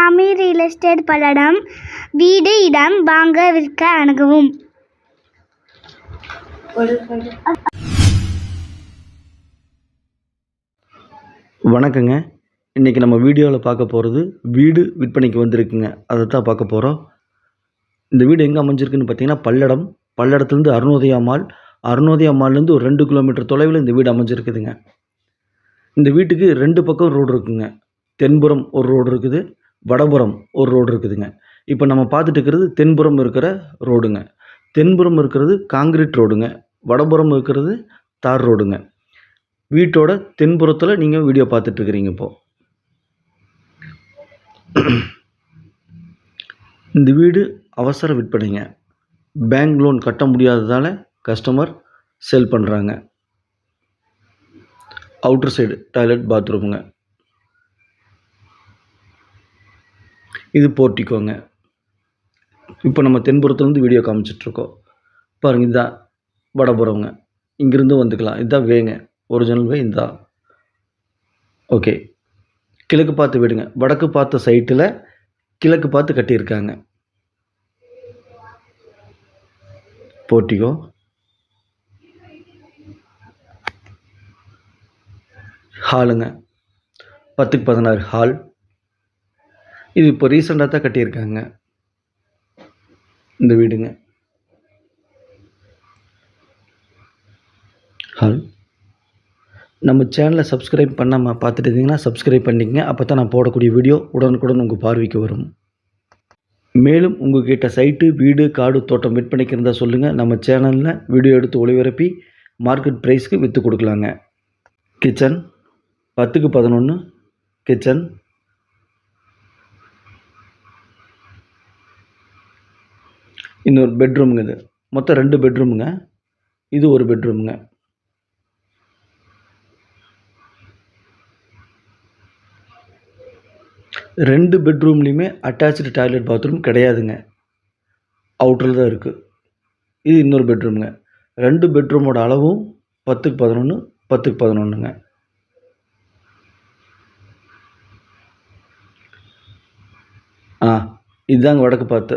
சாமி real estate Palladam வீடு இடம் வாங்க விற்க அணுகவும். வணக்கங்க. இன்றைக்கி நம்ம வீடியோவில் பார்க்க போகிறது வீடு விற்பனைக்கு வந்திருக்குங்க. அதை தான் பார்க்க போகிறோம் இந்த வீடு எங்கே அமைஞ்சிருக்குன்னு பார்த்தீங்கன்னா பல்லடம். பல்லடத்துலேருந்து அருணோதயா மால். அருணோதயா மால்லேருந்து ஒரு ரெண்டு கிலோமீட்டர் தொலைவில் இந்த வீடு அமைஞ்சிருக்குதுங்க. இந்த வீட்டுக்கு ரெண்டு பக்கம் ரோடு இருக்குங்க. தென்புறம் ஒரு ரோடு இருக்குது. வடபுறம் ஒரு ரோடு இருக்குதுங்க. இப்போ நம்ம பார்த்துட்டு இருக்கிறது தென்புறம் இருக்கிற ரோடுங்க. தென்புறம் இருக்கிறது காங்கிரீட் ரோடுங்க. வடபுறம் இருக்கிறது தார் ரோடுங்க. வீட்டோட தென்புறத்தில் நீங்கள் வீடியோ பார்த்துட்ருக்குறீங்க இப்போது இந்த வீடு அவசர விற்பனைங்க. பேங்க் லோன் கட்ட முடியாததால் கஸ்டமர் செல் பண்ணுறாங்க அவுட்டர் சைடு டாய்லெட் பாத்ரூமுங்க. இது போர்ட்டிக்கோங்க. இப்போ நம்ம தென்புறத்துலேருந்து வீடியோ காமிச்சிட்ருக்கோம். பாருங்கள் இதுதான் வடபுறவங்க இங்கேருந்து வந்துக்கலாம். இதுதான் வேங்க. ஒரிஜினல் வே இந்த. ஓகே கிழக்கு பார்த்து விடுங்க. வடக்கு பார்த்த சைட்டில் கிழக்கு பார்த்து கட்டியிருக்காங்க. போர்ட்டிகோ. ஹாலுங்க. பத்துக்கு பதினாறு ஹால். இது இப்போ ரீசெண்டாக தான் கட்டியிருக்காங்க. இந்த வீடுங்க. ஹால் நம்ம சேனலை சப்ஸ்கிரைப் பண்ணாமல் பார்த்துட்டு இருந்தீங்கன்னா சப்ஸ்கிரைப் பண்ணிக்கங்க. அப்போ தான் நான் போடக்கூடிய வீடியோ உடனுக்குடன் உங்கள் பார்வைக்கு வரும். மேலும் உங்ககிட்ட சைட்டு வீடு காடு தோட்டம் விற்பனைக்கு இருந்தால் சொல்லுங்கள் நம்ம சேனலில் வீடியோ எடுத்து ஒளிபரப்பி மார்க்கெட் ப்ரைஸ்க்கு விற்று கொடுக்கலாங்க. கிச்சன் பத்துக்கு பதினொன்று கிச்சன் இன்னொரு பெட்ரூமுங்க இது. மொத்தம் ரெண்டு பெட்ரூமுங்க இது ஒரு பெட்ரூமுங்க ரெண்டு பெட்ரூம்லேயுமே அட்டாச்சு டாய்லெட் பாத்ரூம் கிடையாதுங்க. அவுட்டரில் தான் இருக்குது இது இன்னொரு பெட்ரூமுங்க ரெண்டு பெட்ரூமோட அளவும் பத்துக்கு பதினொன்று பத்துக்கு பதினொன்றுங்க ஆ இதுதாங்க வடக்கு பார்த்து.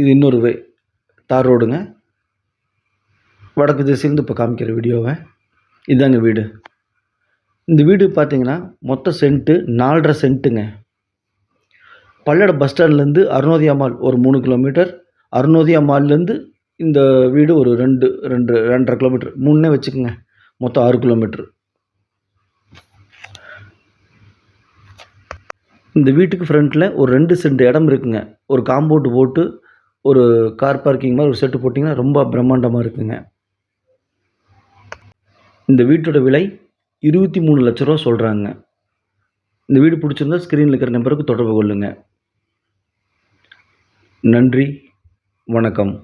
இது இன்னொரு வே தார் ரோடுங்க. வடக்கு திசையிலேருந்து இப்போ காமிக்கிற வீடியோவை. இதுதாங்க வீடு. இந்த வீடு பார்த்தீங்கன்னா மொத்த சென்ட்டு நாலரை சென்ட்டுங்க. பல்லட பஸ் ஸ்டாண்ட்லேருந்து அருணோதியா மால் ஒரு மூணு கிலோமீட்டர். அருணோதியா மால்லேருந்து இந்த வீடு ஒரு ரெண்டு ரெண்டு ரெண்டரை கிலோமீட்டர். மூணுனே வச்சுக்கோங்க. மொத்தம் ஆறு கிலோமீட்ரு இந்த வீட்டுக்கு ஃப்ரண்ட்டில் ஒரு ரெண்டு சென்ட் இடம் இருக்குங்க. ஒரு காம்பவுண்டு போட்டு ஒரு கார் பார்க்கிங் மாதிரி ஒரு செட்டு போட்டிங்கன்னா ரொம்ப பிரம்மாண்டமாக இருக்குங்க. இந்த வீட்டோட விலை இருபத்தி மூணு லட்ச ரூபா சொல்கிறாங்க இந்த வீடு பிடிச்சிருந்தா ஸ்க்ரீனில் இருக்கிற நம்பருக்கு தொடர்பு கொள்ளுங்கள் நன்றி வணக்கம்.